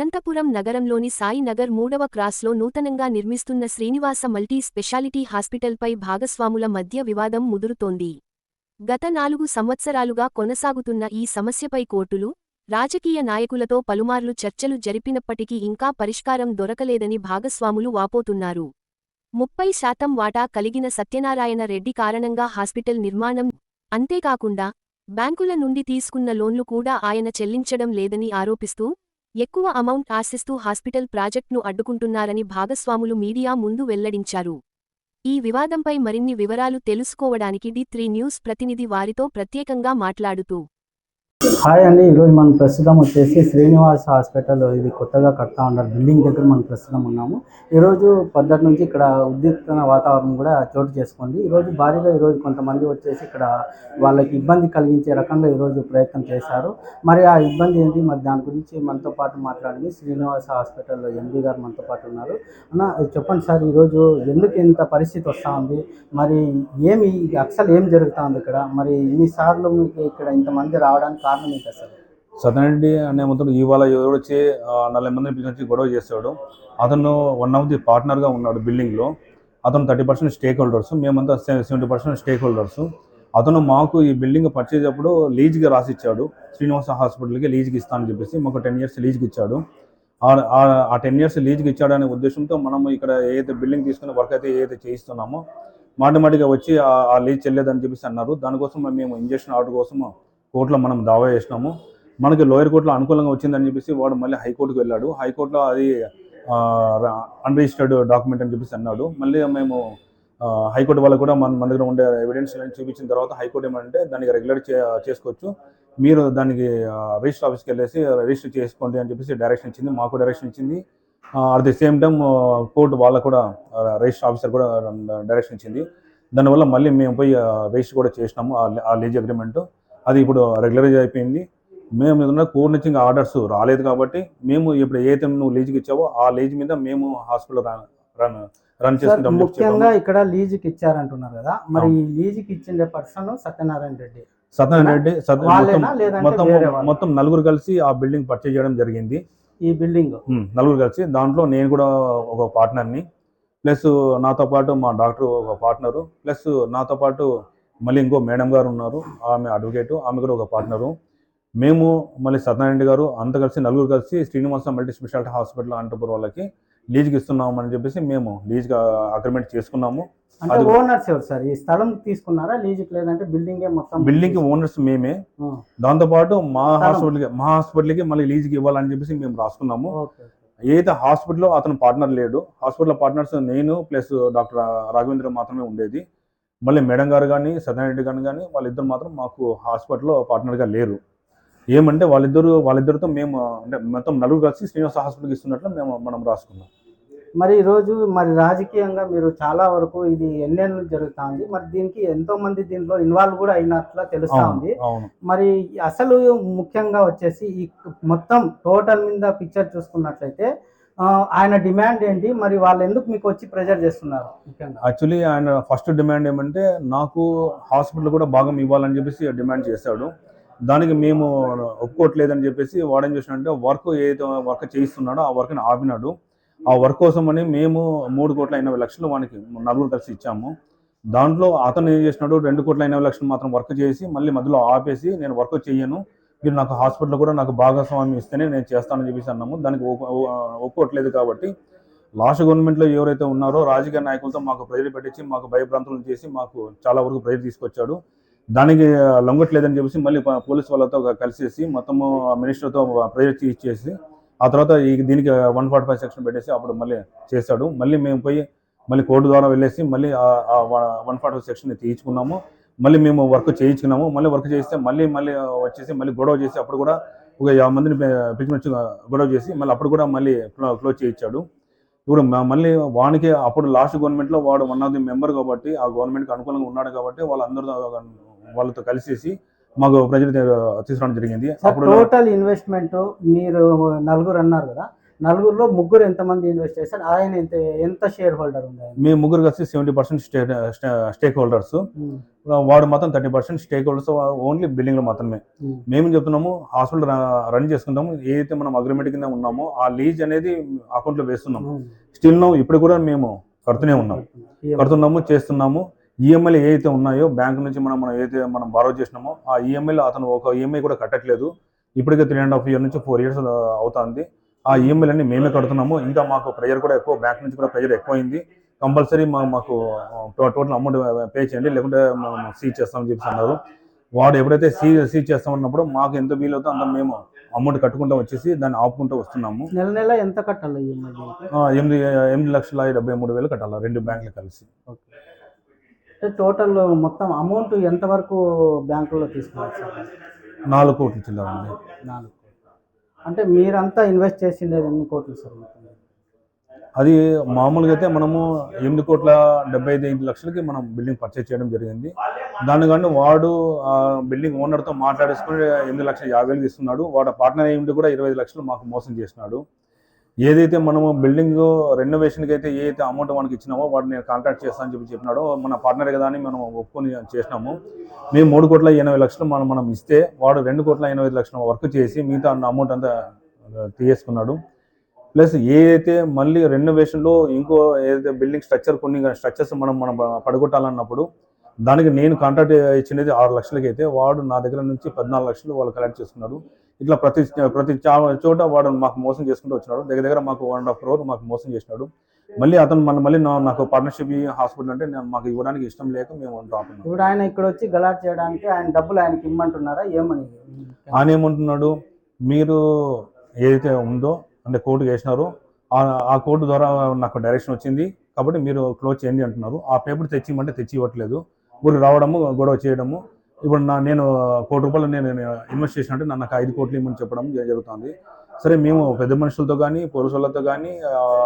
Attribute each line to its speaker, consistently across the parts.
Speaker 1: అనంతపురం నగరంలోని సాయినగర్ మూడవ క్రాస్లో నూతనంగా నిర్మిస్తున్న శ్రీనివాస మల్టీ స్పెషాలిటీ హాస్పిటల్పై భాగస్వాముల మధ్య వివాదం ముదురుతోంది. గత నాలుగు సంవత్సరాలుగా కొనసాగుతున్న ఈ సమస్యపై కోర్టులు రాజకీయ నాయకులతో పలుమార్లు చర్చలు జరిపినప్పటికీ ఇంకా పరిష్కారం దొరకలేదని భాగస్వాములు వాపోతున్నారు. ముప్పై శాతం వాటా కలిగిన సత్యనారాయణ రెడ్డి కారణంగా హాస్పిటల్ నిర్మాణం అంతేకాకుండా బ్యాంకుల నుండి తీసుకున్న లోన్లు కూడా ఆయన చెల్లించడం లేదని ఆరోపిస్తూ ఎక్కువ అమౌంట్ ఆశిస్తూ హాస్పిటల్ ప్రాజెక్ట్ను అడ్డుకుంటున్నారని భాగస్వాములు మీడియా ముందు వెల్లడించారు. ఈ వివాదంపై మరిన్ని వివరాలు తెలుసుకోవడానికి డి త్రీ న్యూస్ ప్రతినిధి వారితో ప్రత్యేకంగా మాట్లాడుతూ
Speaker 2: హాయ్ అండి. ఈరోజు మనం ప్రస్తుతం వచ్చేసి శ్రీనివాస్ హాస్పిటల్ ఇది కొత్తగా కడతా ఉన్నారు. బిల్డింగ్ దగ్గర మనం ప్రస్తుతం ఉన్నాము. ఈరోజు పద్దటి నుంచి ఇక్కడ ఉద్రిక్తమైన వాతావరణం కూడా చోటు చేసుకుంది ఈరోజు భారీగా ఈరోజు కొంతమంది వచ్చేసి ఇక్కడ వాళ్ళకి ఇబ్బంది కలిగించే రకంగా ఈరోజు ప్రయత్నం చేశారు. మరి ఆ ఇబ్బంది ఏంటి? మరి దాని గురించి మనతో పాటు మాట్లాడింది శ్రీనివాస హాస్పిటల్ ఎంబీ గారు మనతో పాటు ఉన్నారు. అన్న చెప్పండి సార్ ఈరోజు ఎందుకు ఇంత పరిస్థితి వస్తూ ఉంది? మరి ఏమి అసలు ఏం జరుగుతూ ఉంది ఇక్కడ? మరి ఇన్నిసార్లు మీకు ఇక్కడ ఇంతమంది రావడానికి కారణం ఏంటి అసలు
Speaker 3: అనే మొత్తం ఇవాళ ఎవరు వచ్చి నలభై మందిని పిలిచి గొడవ చేసాడు అతను వన్ ఆఫ్ ది పార్ట్నర్గా ఉన్నాడు బిల్డింగ్లో అతను థర్టీ పర్సెంట్ స్టేక్ హోల్డర్స్ మేమంతా సెవెంటీ పర్సెంట్ స్టేక్ హోల్డర్స్ అతను మాకు ఈ బిల్డింగ్ పర్చేజ్ అప్పుడు లీజ్కి రాసిచ్చాడు. శ్రీనివాస హాస్పిటల్కి లీజ్కి ఇస్తానని చెప్పేసి మాకు టెన్ ఇయర్స్ లీజ్కి ఇచ్చాడు. ఆ- టెన్ ఇయర్స్ లీజ్కి ఇచ్చాడనే ఉద్దేశంతో మనం ఇక్కడ ఏదైతే బిల్డింగ్ తీసుకుని వర్క్ అయితే ఏదైతే చేయిస్తున్నామో మాటమాటిగా వచ్చి ఆ- ఆ లీజ్ చెల్లేదని చెప్పేసి అన్నారు. దానికోసం మేము ఇంజక్షన్ ఆర్డర్ కోసం కోర్టులో మనం దావా చేసినాము. మనకి లోయర్ కోర్టులో అనుకూలంగా వచ్చిందని చెప్పేసి వాడు మళ్ళీ హైకోర్టుకు వెళ్ళాడు. హైకోర్టులో అది అన్రిజిస్టర్డ్ డాక్యుమెంట్ అని చెప్పేసి అన్నాడు. మళ్ళీ మేము హైకోర్టు వాళ్ళకు కూడా మన మన దగ్గర ఉండే ఎవిడెన్స్ చూపించిన తర్వాత హైకోర్టు ఏమంటే దానికి రెగ్యులర్ చే చేసుకోవచ్చు. మీరు దానికి రిజిస్టర్ ఆఫీస్కి వెళ్ళేసి రిజిస్టర్ చేసుకోండి అని చెప్పేసి డైరెక్షన్ ఇచ్చింది. మాకు డైరెక్షన్ ఇచ్చింది. At the same time court వాళ్ళకు కూడా రిజిస్టర్ ఆఫీసర్ కూడా డైరెక్షన్ ఇచ్చింది. దానివల్ల మళ్ళీ మేము పోయి రిజిస్టర్ కూడా చేసినాము. ఆ- ఆ లీజ్ అగ్రిమెంట్ అది ఇప్పుడు రెగ్యులరైజ్ అయిపోయింది. మేము ఏదన్నా కోర్టు నుంచి ఇంకా ఆర్డర్స్ రాలేదు కాబట్టి మేము ఇప్పుడు ఏదైతే నువ్వు లీజ్కి ఇచ్చావో ఆ లీజ్ మీద మేము హాస్పిటల్ రన్ రన్ చేసుకుంటాం
Speaker 2: ముఖ్యంగా ఇక్కడ లీజుకి ఇచ్చారంటున్నారు కదా మరి ఈ లీజుకి ఇచ్చిన పర్సన్ సత్యనారాయణ రెడ్డి.
Speaker 3: సత్యనారాయణ రెడ్డి సత్య మొత్తం మొత్తం నలుగురు కలిసి ఆ బిల్డింగ్ పర్చేజ్ చేయడం జరిగింది.
Speaker 2: ఈ బిల్డింగ్
Speaker 3: నలుగురు కలిసి. దాంట్లో నేను కూడా ఒక పార్ట్నర్ని ప్లస్ నాతో పాటు మా డాక్టర్ ఒక పార్ట్నరు ప్లస్ నాతో పాటు మళ్ళీ ఇంకో మేడం గారు ఉన్నారు ఆమె అడ్వకేటు ఆమె కూడా ఒక పార్ట్నరు మేము మళ్ళీ సత్యనారాయణ గారు అంతా కలిసి నలుగురు కలిసి Srinivasa multi speciality hospital Anantapuram వాళ్ళకి లీజ్కి ఇస్తున్నాం అని చెప్పేసి మేము లీజ్కి అగ్రిమెంట్ చేసుకున్నాము.
Speaker 2: అంటే
Speaker 3: అది-
Speaker 2: ఓనర్స్ ఎవరు సార్? ఈ స్థలం తీసుకున్నారా లీజుకి లేదంటే బిల్డింగే మొత్తం
Speaker 3: బిల్డింగ్ ఓనర్స్ మేమే. దాంతోపాటు మా. హాస్పిటల్కి మా హాస్పిటల్కి మళ్ళీ లీజ్కి ఇవ్వాలని చెప్పేసి మేము రాసుకున్నాము. ఏదైతే హాస్పిటల్లో అతను పార్ట్నర్ లేడు హాస్పిటల్ పార్ట్నర్స్ నేను ప్లస్ డాక్టర్ రాఘవేంద్ర మాత్రమే ఉండేది. మళ్ళీ మేడం గారు కానీ సత్యనారాయణ గారు కానీ వాళ్ళిద్దరు మాత్రం మాకు హాస్పిటల్లో పార్ట్నర్గా లేరు. ఏమంటే వాళ్ళిద్దరు వాళ్ళిద్దరితో మేము అంటే మొత్తం నలుగురు కలిసి శ్రీనివాస హాస్పిటల్కి ఇస్తున్నట్లు మేము మనం రాసుకున్నాం.
Speaker 2: మరి ఈ రోజు మరి రాజకీయంగా మీరు చాలా వరకు ఇది ఎన్నేళ్ళు జరుగుతా ఉంది మరి దీనికి ఎంతో మంది దీంట్లో ఇన్వాల్వ్ కూడా అయినట్లా తెలుస్తా ఉంది. మరి అసలు ముఖ్యంగా వచ్చేసి ఈ మొత్తం టోటల్ మీద పిక్చర్ చూసుకున్నట్లయితే ఆయన డిమాండ్ ఏంటి? మరి వాళ్ళు ఎందుకు మీకు వచ్చి ప్రెజర్ చేస్తున్నారు?
Speaker 3: యాక్చువల్లీ ఆయన ఫస్ట్ డిమాండ్ ఏమంటే నాకు హాస్పిటల్ కూడా భాగం ఇవ్వాలని చెప్పేసి డిమాండ్ చేశాడు. దానికి మేము ఒప్పుకోవట్లేదని చెప్పేసి వాడేం చేసినాడంటే వర్క్ ఏదైతే వర్క్ చేయిస్తున్నాడో ఆ వర్క్ని ఆపినాడు. ఆ వర్క్ కోసం అని మేము మూడు కోట్ల ఎనభై లక్షలు వానికి నలుగురు కలిసి ఇచ్చాము. దాంట్లో అతను ఏం చేసినాడు? రెండు కోట్ల ఎనభై లక్షలు మాత్రం వర్క్ చేసి మళ్ళీ మధ్యలో ఆపేసి నేను వర్క్ చెయ్యను మీరు నాకు హాస్పిటల్ కూడా నాకు భాగస్వామ్యం ఇస్తేనే నేను చేస్తానని చెప్పేసి అన్నాము. దానికి ఒప్పుకోవట్లేదు కాబట్టి లాస్ట్ గవర్నమెంట్లో ఎవరైతే ఉన్నారో రాజకీయ నాయకులతో మాకు ప్రజలు పెట్టించి మాకు భయభ్రాంతులను చేసి మాకు చాలా వరకు ప్రజలు తీసుకొచ్చాడు. దానికి లొంగట్లేదని చెప్పేసి మళ్ళీ పోలీస్ వాళ్ళతో కలిసేసి మొత్తము మినిస్టర్తో ప్రెజర్ ఇచ్చేసి ఆ తర్వాత ఈ దీనికి వన్ ఫార్టీ ఫైవ్ సెక్షన్ పెట్టేసి అప్పుడు మళ్ళీ చేశాడు. మళ్ళీ మేము పోయి మళ్ళీ కోర్టు ద్వారా వెళ్ళేసి మళ్ళీ ఆ వన్ ఫార్టీ ఫైవ్ సెక్షన్ తీయించుకున్నాము. మళ్ళీ మేము వర్క్ చేయించుకున్నాము మళ్ళీ వర్క్ చేస్తే మళ్ళీ మళ్ళీ వచ్చేసి మళ్ళీ గొడవ చేసి అప్పుడు కూడా ఒక యాభై మందిని పిలిచి వచ్చి గొడవ చేసి మళ్ళీ అప్పుడు కూడా మళ్ళీ క్లోజ్ చేయించాడు. ఇప్పుడు మళ్ళీ వానికి అప్పుడు లాస్ట్ గవర్నమెంట్లో వాడు వన్ ఆఫ్ ది మెంబర్ కాబట్టి ఆ గవర్నమెంట్కి అనుకూలంగా ఉన్నాడు కాబట్టి వాళ్ళందరితో వాళ్ళతో కలిసేసి మాకు ప్రజలు తీసుకురావడం జరిగింది. అప్పుడు
Speaker 2: టోటల్ ఇన్వెస్ట్మెంట్ మీరు నలుగురు అన్నారు కదా నలుగురులో ముగ్గురు ఎంతమంది ఇన్వెస్ట్ చేశారు ఆయన ఎంత ఎంత షేర్ హోల్డర్ ఆయన
Speaker 3: మేము ముగ్గురు కలిసి seventy percent stay stakeholders వాడు మాత్రం thirty percent stakeholders only బిల్డింగ్లో మాత్రమే. మేము చెప్తున్నాము హాస్పిటల్ రన్ చేసుకుంటాము ఏదైతే మనం అగ్రిమెంట్ కింద ఉన్నామో ఆ లీజ్ అనేది అకౌంట్లో వేస్తున్నాం.
Speaker 2: ఉమ్.
Speaker 3: స్టిల్ నో ఇప్పుడు కూడా మేము కడుతూనే ఉన్నాం. కడుతున్నాము చేస్తున్నాము. ఈఎంఐలు ఏవైతే ఉన్నాయో బ్యాంక్ నుంచి మనం మనం ఏదైతే మనం బారో చేసినామో ఆ ఈఎంఐలు అతను ఒక ఈఎంఐ కూడా కట్టట్లేదు. ఇప్పటికే త్రీ అండ్ హాఫ్ ఇయర్ నుంచి ఫోర్ ఇయర్స్ అవుతుంది. ఆ ఈఎంఐలు అన్ని మేమే కడుతున్నాము. ఇంకా మాకు ప్రెజర్ కూడా ఎక్కువ బ్యాంక్ నుంచి కూడా ప్రెజర్ ఎక్కువైంది. కంపల్సరీ మాకు టోటల్ అమౌంట్ పే చేయండి. లేకుంటే మేము సీజ్ చేస్తామని చెప్పి అన్నారు. వాడు ఎప్పుడైతే సీ సీజ్ చేస్తామన్నప్పుడు మాకు ఎంత వీలు అవుతుందో అంత మేము అమౌంట్ కట్టుకుంటూ వచ్చేసి దాన్ని ఆపుకుంటూ వస్తున్నాము.
Speaker 2: నెల నెల ఎంత కట్టాలి
Speaker 3: ఎనిమిది ఎనిమిది లక్షల డెబ్బై మూడు వేలు కట్టాలి రెండు బ్యాంకులు కలిసి.
Speaker 2: టోటల్ మొత్తం అమౌంట్ ఎంత వరకు బ్యాంకులో తీసుకున్నారు సార్?
Speaker 3: నాలుగు కోట్లు చిల్లరండి
Speaker 2: నాలుగు అంటే మీరంతా ఇన్వెస్ట్ చేసిండేది ఎన్ని కోట్లు సార్
Speaker 3: అది మామూలుగా అయితే మనము ఎనిమిది కోట్ల డెబ్బై ఐదు ఎనిమిది లక్షలకి మనం బిల్డింగ్ పర్చేజ్ చేయడం జరిగింది. దాని కానీ వాడు ఆ బిల్డింగ్ ఓనర్తో మాట్లాడేసుకుని ఎనిమిది లక్షల యాభై వేలు ఇస్తున్నాడు. వాడు పార్ట్నర్ అయ్యింది కూడా ఇరవై ఐదు లక్షలు మాకు మోసం చేసినాడు. ఏదైతే మనము బిల్డింగ్ రెనోవేషన్కి అయితే ఏదైతే అమౌంట్ మనకి ఇచ్చినామో వాటిని నేను కాంటాక్ట్ చేస్తానని చెప్పి చెప్పినాడో మన పార్ట్నర్ కదా అని మనం ఒప్పుకొని చేసినాము. మేము మూడు కోట్ల ఎనభై లక్షలు మనం మనం ఇస్తే వాడు రెండు కోట్ల ఎనభై ఐదు లక్షల వర్క్ చేసి మిగతా అమౌంట్ అంతా తీసేసుకున్నాడు. ప్లస్ ఏదైతే మళ్ళీ రెనోవేషన్లో ఇంకో ఏదైతే బిల్డింగ్ స్ట్రక్చర్ కొన్ని స్ట్రక్చర్స్ మనం మనం పడగొట్టాలన్నప్పుడు దానికి నేను కాంట్రాక్ట్ ఇచ్చినది ఆరు లక్షలకి అయితే వాడు నా దగ్గర నుంచి పద్నాలుగు లక్షలు వాళ్ళు కలెక్ట్ చేసుకున్నాడు. ఇట్లా ప్రతి ప్రతి చోట వాడు మాకు మోసం చేసుకుంటూ వచ్చినాడు. దగ్గర దగ్గర మాకు వన్ అండ్ హాఫ్ క్రోర్ మాకు మోసం చేసినాడు. మళ్ళీ అతను మన మళ్ళీ నాకు పార్ట్నర్షిప్ హాస్పిటల్ అంటే నేను మాకు ఇవ్వడానికి ఇష్టం లేక మేము డ్రాప్
Speaker 2: ఇప్పుడు ఆయన ఇక్కడ వచ్చి గలాట్ చేయడానికి ఆయన డబ్బులు ఆయనకి ఇమ్మంటున్నారా? ఏమని
Speaker 3: ఆయన ఏమంటున్నాడు? మీరు ఏదైతే ఉందో అంటే కోర్టుకు వేసినారో ఆ- ఆ కోర్టు ద్వారా నాకు డైరెక్షన్ వచ్చింది. కాబట్టి మీరు క్లోజ్ చేయండి అంటున్నారు. ఆ పేపర్ తెచ్చి ఇవ్వమంటే తెచ్చి ఇవ్వట్లేదు ఊరు రావడము గొడవ చేయడము. ఇప్పుడు నా నేను కోటి రూపాయలు నేను ఇన్వెస్ట్ చేసినట్టు నన్ను నాకు ఐదు కోట్లు ఇమ్మని చెప్పడం జరుగుతుంది. సరే మేము పెద్ద మనుషులతో కానీ పోలీసు వాళ్ళతో కానీ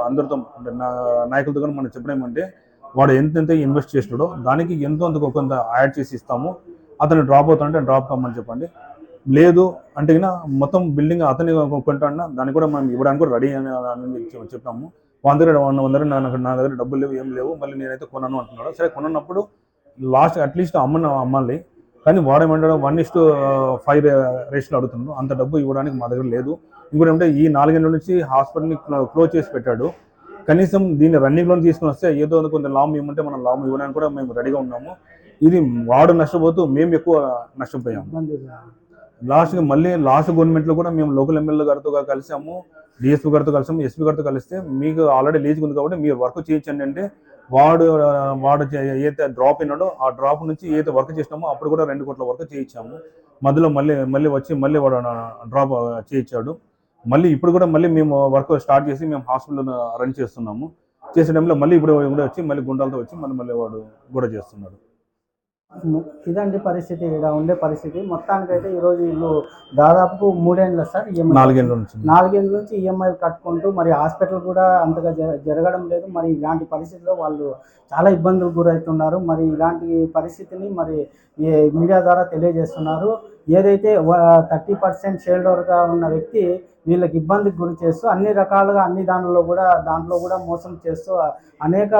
Speaker 3: అందరితో అంటే నా నాయకులతో కానీ మనం చెప్పడం ఏమంటే వాడు ఎంతెంత ఇన్వెస్ట్ చేసినాడో దానికి ఎంతో అంత కొంత యాడ్ చేసి ఇస్తాము. అతను డ్రాప్ అవుతాడంటే డ్రాప్ కమ్మని చెప్పండి. లేదు అంటే మొత్తం బిల్డింగ్ అతని కొంటాడినా దాన్ని కూడా మనం ఇవ్వడానికి కూడా రెడీ అని చెప్పాము. వాళ్ళ దగ్గర వాళ్ళ వాళ్ళ నా దగ్గర డబ్బులు లేవు ఏం లేవు. మళ్ళీ నేనైతే కొనను అంటున్నాడు. సరే కొనన్నప్పుడు లాస్ట్ అట్లీస్ట్ అమ్మని అమ్మాలి. కానీ వాడేమంటాడు వన్ ఇస్ టు ఫైవ్ రేషన్లు అడుగుతున్నాడు. అంత డబ్బు ఇవ్వడానికి మా దగ్గర లేదు. ఇంకోటి ఏమంటే ఈ నాలుగేళ్ళ నుంచి హాస్పిటల్ని క్లోజ్ చేసి పెట్టాడు. కనీసం దీన్ని రన్నింగ్లో తీసుకుని వస్తే ఏదో కొంత లాభం ఇవ్వమంటే మనం లాభం ఇవ్వడానికి కూడా మేము రెడీగా ఉన్నాము. ఇది వాడు నష్టపోతూ మేము ఎక్కువ నష్టపోయాము. లాస్ట్గా మళ్ళీ లాస్ట్ గవర్నమెంట్లో కూడా మేము లోకల్ ఎమ్మెల్యే గారితో కలిసాము. డిఎస్పీ గారితో కలిసాము. ఎస్పీ గారితో కలిస్తే మీకు ఆల్రెడీ లీజ్ ఉంది కాబట్టి మీరు వర్క్ చేయించండి అంటే వాడు వాడు చే- ఏదైతే డ్రాప్ అయినాడో ఆ డ్రాప్ నుంచి ఏదైతే వర్క్ చేసినామో అప్పుడు కూడా రెండు కోట్ల వర్క్ చేయించాము. మధ్యలో మళ్ళీ మళ్ళీ వచ్చి మళ్ళీ వాడు డ్రాప్ చేయించాడు. మళ్ళీ ఇప్పుడు కూడా మళ్ళీ మేము వర్క్ స్టార్ట్ చేసి మేము హాస్పిటల్ రన్ చేస్తున్నాము. చేసే టైంలో మళ్ళీ ఇప్పుడు కూడా వచ్చి మళ్ళీ గుండాలతో వచ్చి మళ్ళీ మళ్ళీ వాడు కూడా చేస్తున్నాడు.
Speaker 2: ఇదండి పరిస్థితి ఇక్కడ ఉండే పరిస్థితి. మొత్తానికైతే ఈరోజు వీళ్ళు దాదాపు మూడేళ్ళ సార్ ఈఎంఐ
Speaker 3: నాలుగేళ్ళ నుంచి.
Speaker 2: నాలుగేళ్ళ నుంచి ఈఎంఐలు కట్టుకుంటూ మరి హాస్పిటల్ కూడా అంతగా జర- జరగడం లేదు. మరి ఇలాంటి పరిస్థితిలో వాళ్ళు చాలా ఇబ్బందులు గురవుతున్నారు. మరి ఇలాంటి పరిస్థితిని మరి మీడియా ద్వారా తెలియజేస్తున్నారు. ఏదైతే థర్టీ పర్సెంట్ షేల్డర్గా ఉన్న వ్యక్తి వీళ్ళకి ఇబ్బందికి గురి చేస్తూ అన్ని రకాలుగా అన్ని దాంట్లో కూడా దాంట్లో కూడా మోసం చేస్తూ అనేక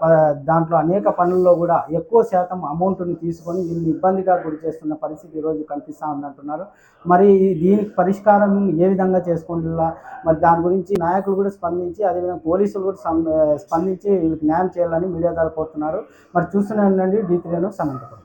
Speaker 2: ప- దాంట్లో అనేక పనుల్లో కూడా ఎక్కువ శాతం అమౌంట్ని తీసుకొని వీళ్ళని ఇబ్బందిగా గురి చేస్తున్న పరిస్థితి ఈరోజు కనిపిస్తూ ఉందంటున్నారు. మరి దీనికి పరిష్కారం ఏ విధంగా చేసుకుంటున్నా మరి దాని గురించి నాయకులు కూడా స్పందించి అదేవిధంగా పోలీసులు కూడా స్పందించి వీళ్ళకి న్యాయం చేయాలని మీడియా ద్వారా కోరుతున్నారు మరి చూస్తున్నానండి ఉండండి డీ త్రీను సమంతపురం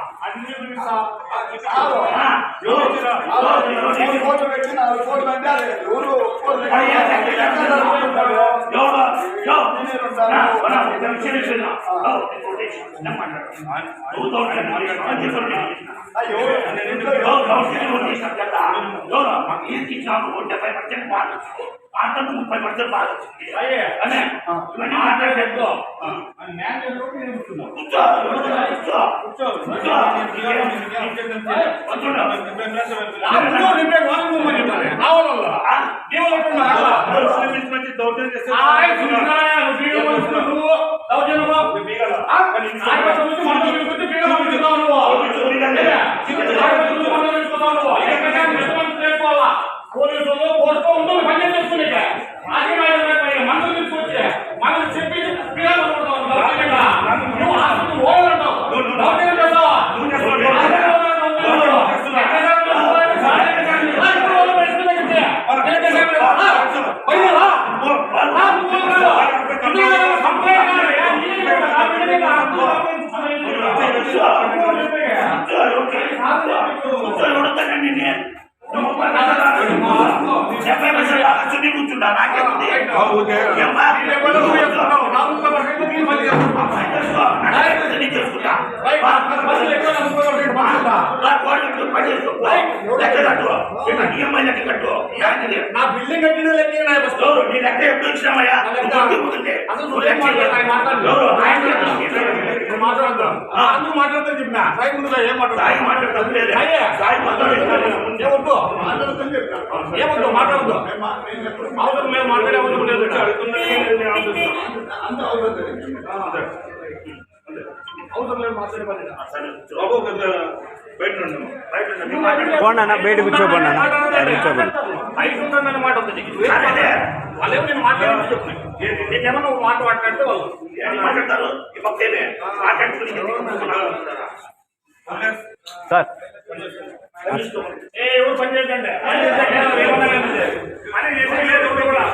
Speaker 4: అయ్యో ఆటలు ముప్పై పర్సెంట్ బాగా వచ్చింది
Speaker 5: అయ్యే
Speaker 4: ముప్పై
Speaker 5: పర్సెంట్
Speaker 4: ఇవన్నీ మాట్లాడేద్దు
Speaker 5: అని నేను చెప్పినప్పుడు నేను కూర్చున్నా.
Speaker 4: కూర్చో కూర్చో
Speaker 5: కూర్చో.
Speaker 4: కూర్చో. వద్దుండు.
Speaker 5: ఆ ముందు నింపే వాళ్ళు ముందు నింపాలి. రావాలల్లా.
Speaker 4: ఆ?
Speaker 5: దేవుళ్ళు ఎక్కడున్నారు? ఆయ్ చూస్తున్నాయా? నువ్వు బీగం పట్టుకున్నావు నువ్వు. దౌర్జన్యమా? ఆ? ఆయకట్టు నుంచి మంటలు తీసుకొచ్చి బీగం పట్టుకున్నావు నువ్వు. ఏమే? ఆయకట్టు నుంచి మంటలు తీసుకున్నావు నువ్వు. ఎక్కడికైనా నిజమని చేసుకోవాలా? పోలీసులు పోస్టో ఉంటుంది పని చేస్తున్నట్టే. రాజకీయాలు లేకపోయినా మంటలు తీసుకొచ్చి మనం చెప్పి బీగం పట్టుకుంటావు. దౌర్జన్యంగా. నువ్వు హాస్పిటల్ పోవాలంటావు. దౌర్జన్యం చేస్తావా?
Speaker 4: కూర్చో ఎవడొస్తానండి నేను డెబ్బై పర్సెంట్ బాగా చున్నీ కూర్చుంటా నాకేముంది ఏమ్మా? నాకే కట్టు, పని చేసుకో. లెక్క కట్టు. ఏమన్నా ఈఎంఐ లెక్క కట్టు.
Speaker 5: నా బిల్డింగ్ కట్టిన లెక్క నా
Speaker 4: ఎవరు? నీ లెక్క ఎప్పుడు కొట్టుకుంటుంటే.
Speaker 5: అసలు
Speaker 4: నువ్వు
Speaker 5: మాట్లాడతా చెప్పిన సాయి ముందుగా ఏం
Speaker 4: సాయి
Speaker 5: మాట్లాడు
Speaker 4: మాట్లాడతాం లేదే.
Speaker 5: అయ్యే.
Speaker 4: సాయి మాట్లాడతాం
Speaker 5: ఏమొద్దు ఏమొద్దు మాట్లాడద్దు. అవసరం లేదు మాట్లాడే అవసరం లేదు. అవసరం లేదు మాట్లాడే పని.
Speaker 2: పోండి అన్న బయట కూర్చోపోండి అన్న. కూర్చోపోండి.
Speaker 5: ఐదు ఉంటుందన్న మాట ఉంది
Speaker 4: సరేలే.
Speaker 5: వాళ్ళేమో నేను మాట్లాడాలని చెప్పి. నేనేమన్నా ఒక మాట మాట్లాడితే వాళ్ళు
Speaker 4: ఏం మాట్లాడతారు? ఈ పక్కేనే మాట్లాడుకుని
Speaker 2: సార్.
Speaker 5: ఏ ఎవరు పని పని చేసేది కూడా.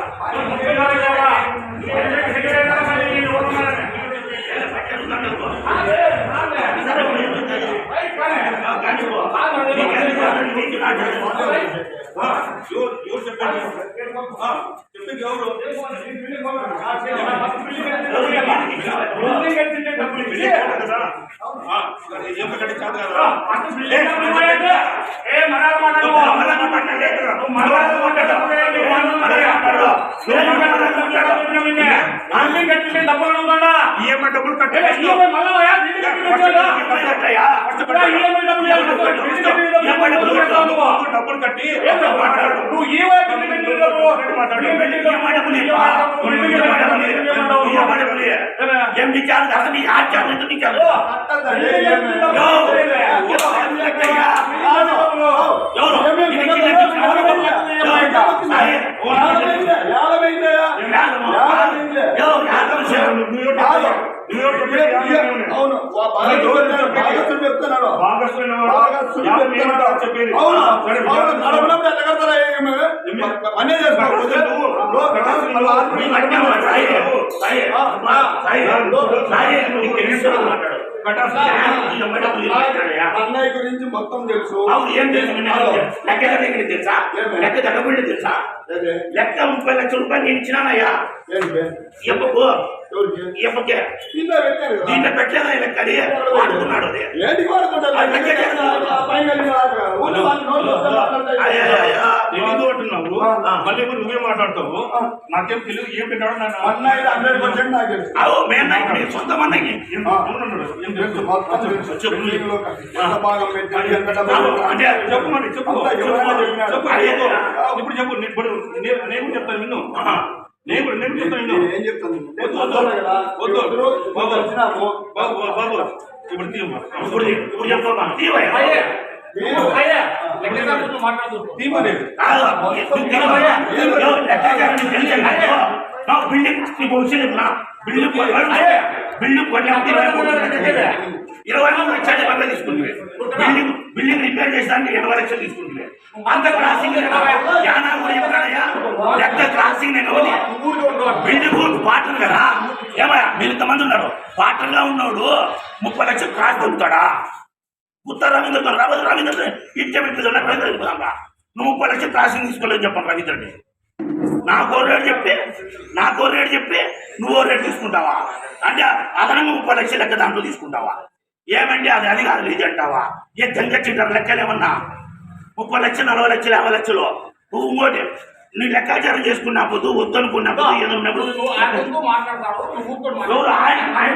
Speaker 5: సెక్రటరీ డబ్బులు ఇచ్చి, అటు బిల్డింగ్ డబ్బులు ఇవ్వాలంటే, ఏ మరాల మాట నువ్వు. నువ్వు మరాల మాట డబ్బులు ఏంటి? నువ్వు మరాల మాట డబ్బులు. నువ్వు మరాల మాట డబ్బులు చెప్పిన నిన్నే. బిల్డింగ్ కట్టించే డబ్బులు ఉందా
Speaker 4: ఈఎంఐ డబ్బులు
Speaker 5: ఏ,
Speaker 4: కట్టే
Speaker 5: ఈఎంఐ మళ్ళా డబ్బులు. ఈఎంఐ డబ్బులు. ఏమే?
Speaker 4: ఏం నీచారు అసలు నీ ఆచారం ఎందుకు నీచారు
Speaker 5: బిల్డింగ్ కట్టించే డబ్బులు తెలియలే.
Speaker 4: ఎవరు
Speaker 6: అవును చెప్తున్నాడు అనే అన్నయ్య గురించి మొత్తం తెలుసు.
Speaker 4: అవును ఏం తెలుసు లెక్క దగ్గర తెలుసా? లెక్క తగ్గబడి తెలుసా? లెక్క ముప్పై లక్షల రూపాయలు నేను ఇచ్చినానయ్యా? ఎప్పకు? ఎప్పకే. దీంట్లో పెట్టలేదా లెక్క అది? వాడుకున్నాడు అది.
Speaker 7: తెలియదు అంటున్నావు. మళ్ళీ ఇప్పుడు నువ్వే మాట్లాడతావు. నాకేం తెలియదు ఏం పెట్టాడో నన్ను.
Speaker 6: అన్నయ్య హండ్రెడ్ పర్సెంట్ నాకు తెలుసు.
Speaker 4: సొంత
Speaker 6: పెట్టాడు.
Speaker 4: అంటే
Speaker 7: చెప్పు మరి చెప్పు. ఇప్పుడు చెప్పు నేను చెప్తాను విన్ను నేను కూడా నేను చెప్తాను
Speaker 6: ఏం చెప్తాను?
Speaker 7: వద్దు, వద్దు.
Speaker 6: వద్దు కదా.
Speaker 7: వద్దు.
Speaker 6: ఇద్దరు
Speaker 7: బాబు. బాబు ఇప్పుడు తీయమ్మా.
Speaker 4: ఇప్పుడు ఇప్పుడు బిల్డింగ్ ఇరవై లక్షలు బిల్డింగ్ బిల్డింగ్ రిపేర్ అంత క్రాసింగ్ క్రాసింగ్ నేను ఒకటి. బిల్డింగ్ పార్ట్నర్ కదా? ఏమయ్యా మీరు ఇంతమంది ఉన్నారు. పార్ట్నర్గా ఉన్నోడు ముప్పై లక్షలు క్రాస్ దొరుకుతాడా? ఉత్తర రవీంద్ర రావద్దు రవీంద్ర ఇచ్చే పెట్టిందంటే రవీంద్ర నువ్వు ముప్పై లక్షలు ప్రాసెసింగ్ తీసుకోలేని చెప్పండి రవీంద్రని నాకో రేటు చెప్పి నాకో రేటు చెప్పి నువ్వో రేటు తీసుకుంటావా? అంటే అదనంగా ముప్పై లక్షలు లెక్క దాంట్లో తీసుకుంటావా? ఏమండి అది అది కాదు ఇది అంటావా? ఏ దెంగచ్చింటారు లెక్కలేమన్నా ముప్పై లక్షలు నలభై లక్షలు యాభై లక్షలు. నువ్వు ఇంకోటి నీ లెక్కాచారం చేసుకున్నా పోతూ వద్దనుకున్నా పోతూ ఏదో ఉన్నప్పుడు ఆయన ఆయన